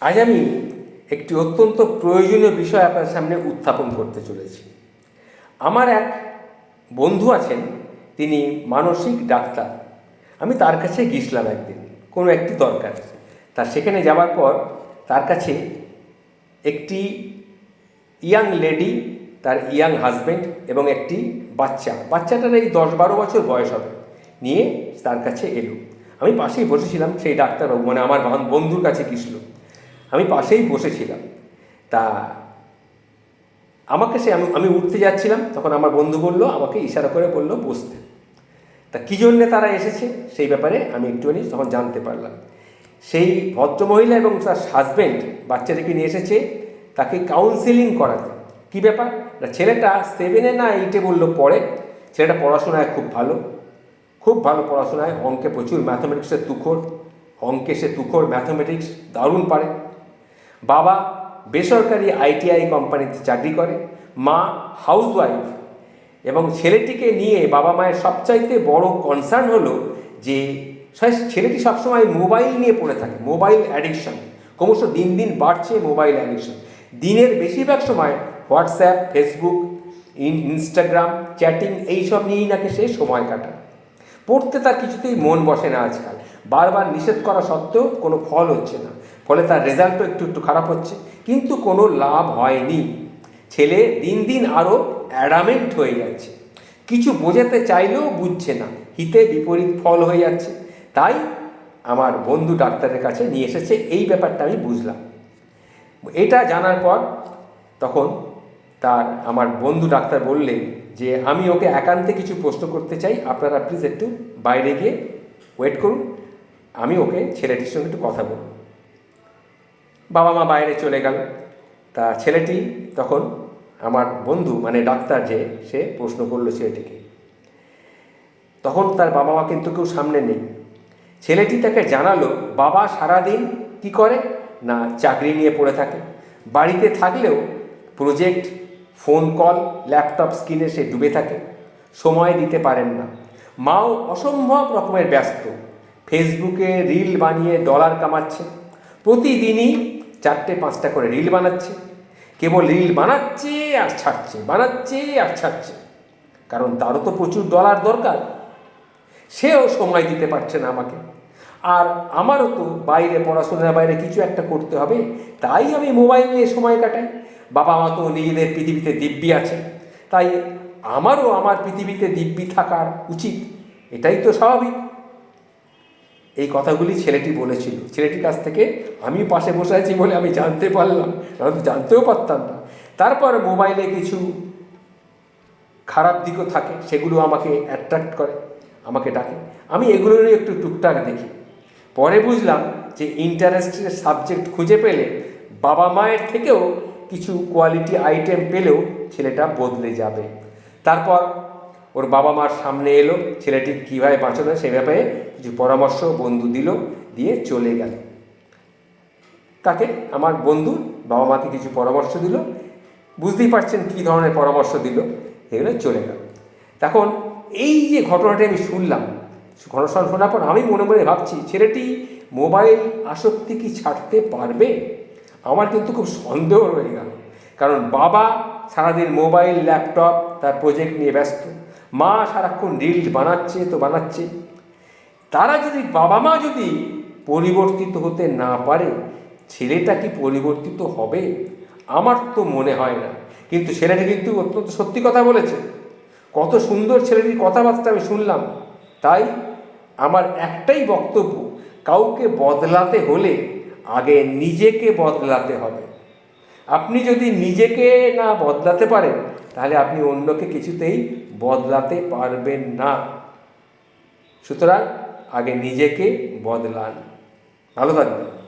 আজ আমি একটি অত্যন্ত প্রয়োজনীয় বিষয় আপনার সামনে উত্থাপন করতে চলেছি। আমার এক বন্ধু আছেন, তিনি মানসিক ডাক্তার। আমি তার কাছে গিয়েছিলাম একদিন, কোনো একটি দরকার। তার সেখানে যাওয়ার পর তার কাছে একটি ইয়াং লেডি, তার ইয়াং হাজবেন্ড এবং একটি বাচ্চা। বাচ্চাটার এই দশ বারো বছর বয়স হবে। নিয়ে তার কাছে এলো। আমি পাশেই বসেছিলাম, সেই ডাক্তারবাবু মানে আমার বান- বন্ধুর কাছে গিয়েছিল। আমি পাশেই বসেছিলাম। তা আমাকে সে আমি উঠতে যাচ্ছিলাম, তখন আমার বন্ধু বলল, আমাকে ইশারা করে বলল, বসতে। তা কী জন্যে তারা এসেছে? সেই ব্যাপারে আমি একটুখানি তখন জানতে পারলাম। সেই ভদ্রমহিলা এবং তার হাজব্যান্ড বাচ্চাটাকে নিয়ে এসেছে, তাকে কাউন্সিলিং করাতে। কী ব্যাপার? না, ছেলেটা সেভেনে না এইটে বলল পড়ে ছেলেটা পড়াশোনায় খুব ভালো। খুব ভালো পড়াশোনায়। অঙ্কে প্রচুর ম্যাথামেটিক্সের তুখোর অঙ্কে সে তুখোর ম্যাথামেটিক্স দারুণ পারে। বাবা বেসরকারি আইটিআই কোম্পানিতে চাকরি করে, মা হাউসওয়াইফ এবং ছেলেটিকে নিয়ে বাবা মায়ের সবচাইতে বড় কনসার্ন হলো যে ছেলেটি সবসময় মোবাইল নিয়ে পড়ে থাকে মোবাইল অ্যাডিকশন ক্রমশ দিন দিন বাড়ছে মোবাইল অ্যাডিকশন দিনের বেশিরভাগ সময় WhatsApp, Facebook, in, Instagram chatting এইসব নিয়েই নাকি সে সময় কাটায়। পড়তে তার কিছুতেই মন বসে না আজকাল। বারবার নিষেধ করা সত্ত্বেও কোনো ফল হচ্ছে না। ফলে তার রেজাল্টও একটু একটু খারাপ হচ্ছে। কিন্তু কোনো লাভ হয়নি। ছেলে দিন দিন আরও অ্যাডামেন্ট হয়ে যাচ্ছে। কিছু বোঝাতে চাইলেও বুঝছে না। হিতে বিপরীত ফল হয়ে যাচ্ছে। তাই আমার বন্ধু ডাক্তারের কাছে নিয়ে এসেছে। এই ব্যাপারটা আমি বুঝলাম। এটা জানার পর তখন তার, আমার বন্ধু ডাক্তার বললেন যে, আমি ওকে একান্তে কিছু প্রশ্ন করতে চাই। আপনারা প্লিজ একটু বাইরে গিয়ে ওয়েট করুন। আমি ওকে ছেলেটির সঙ্গে একটু কথা বলব। বাবা মা বাইরে চলে গেল। তা ছেলেটি তখন আমার বন্ধু মানে ডাক্তার যে, সে প্রশ্ন করল ছেলেটিকে। তখন তার বাবা মা কিন্তু কেউ সামনে নেই। ছেলেটি তাকে জানালো, বাবা সারাদিন কি করে? না, চাকরি নিয়ে পড়ে থাকে। বাড়িতে থাকলেও প্রজেক্ট, ফোন কল, ল্যাপটপ স্ক্রিনে সে ডুবে থাকে। সময় দিতে পারেন না। মাও অসম্ভব রকমের ব্যস্ত। ফেসবুকে রিল বানিয়ে ডলার কামাচ্ছে। প্রতিদিনই চারটে পাঁচটা করে রিল বানাচ্ছে। কেবল রিল বানাচ্ছে আর ছাড়ছে, বানাচ্ছে আর ছাড়ছে। কারণ তারও তো প্রচুর ডলার দরকার। সেও সময় দিতে পারছে না আমাকে। আর আমারও তো বাইরে, পড়াশোনার বাইরে কিছু একটা করতে হবে। তাই আমি মোবাইল নিয়ে সময় কাটাই। বাবা মা তো নিজেদের পৃথিবীতে দিব্যি আছে। তাই আমারও আমার পৃথিবীতে দিব্যি থাকার উচিত। এটাই তো স্বাভাবিক। এই কথাগুলি ছেলেটি বলেছিল। ছেলেটির কাছ থেকে, আমি পাশে বসে আছি বলে আমি জানতে পারলাম। আমি জানতেও পারতাম না। তারপর মোবাইলে কিছু খারাপ দিকও থাকে, সেগুলো আমাকে অ্যাট্রাক্ট করে, আমাকে ডাকে। আমি এগুলোরই একটু টুকটাক দেখি। পরে বুঝলাম যে ইন্টারেস্টের সাবজেক্ট খুঁজে পেলে বাবা মায়ের থেকেও কিছু কোয়ালিটি আইটেম পেলেও ছেলেটা বদলে যাবে। তারপর ওর বাবা মার সামনে এলো, ছেলেটি কীভাবে বাঁচানো সে ব্যাপারে কিছু পরামর্শ বন্ধু দিল, দিয়ে চলে গেল। তাকে আমার বন্ধু, বাবা মাকে কিছু পরামর্শ দিল, বুঝতেই পারছেন কী ধরনের পরামর্শ দিল এগুলো চলে গেল। তখন এই যে ঘটনাটি আমি শুনলাম ঘটনা শোনার পর আমি মনে মনে ভাবছি, ছেলেটি মোবাইল আসক্তি কি ছাড়তে পারবে? আমার কিন্তু খুব সন্দেহ রয়ে গেল। কারণ বাবা সারাদিন মোবাইল, ল্যাপটপ, তার প্রজেক্ট নিয়ে ব্যস্ত। মা সারাক্ষণ রিলস বানাচ্ছে, তো বানাচ্ছে। তারা যদি, বাবা মা যদি পরিবর্তিত হতে না পারে, ছেলেটা কি পরিবর্তিত হবে? আমার তো মনে হয় না। কিন্তু ছেলেটি কিন্তু অত্যন্ত সত্যি কথা বলেছে। কত সুন্দর ছেলেটির কথাবার্তা আমি শুনলাম। তাই আমার একটাই বক্তব্য, কাউকে বদলাতে হলে আগে নিজেকে বদলাতে হবে। আপনি যদি নিজেকে না বদলাতে পারেন, তাহলে আপনি অন্যকে কিছুতেই বদলাতে পারবেন না। সুতরাং আগে নিজেকে বদলান। ভালো থাকবেন।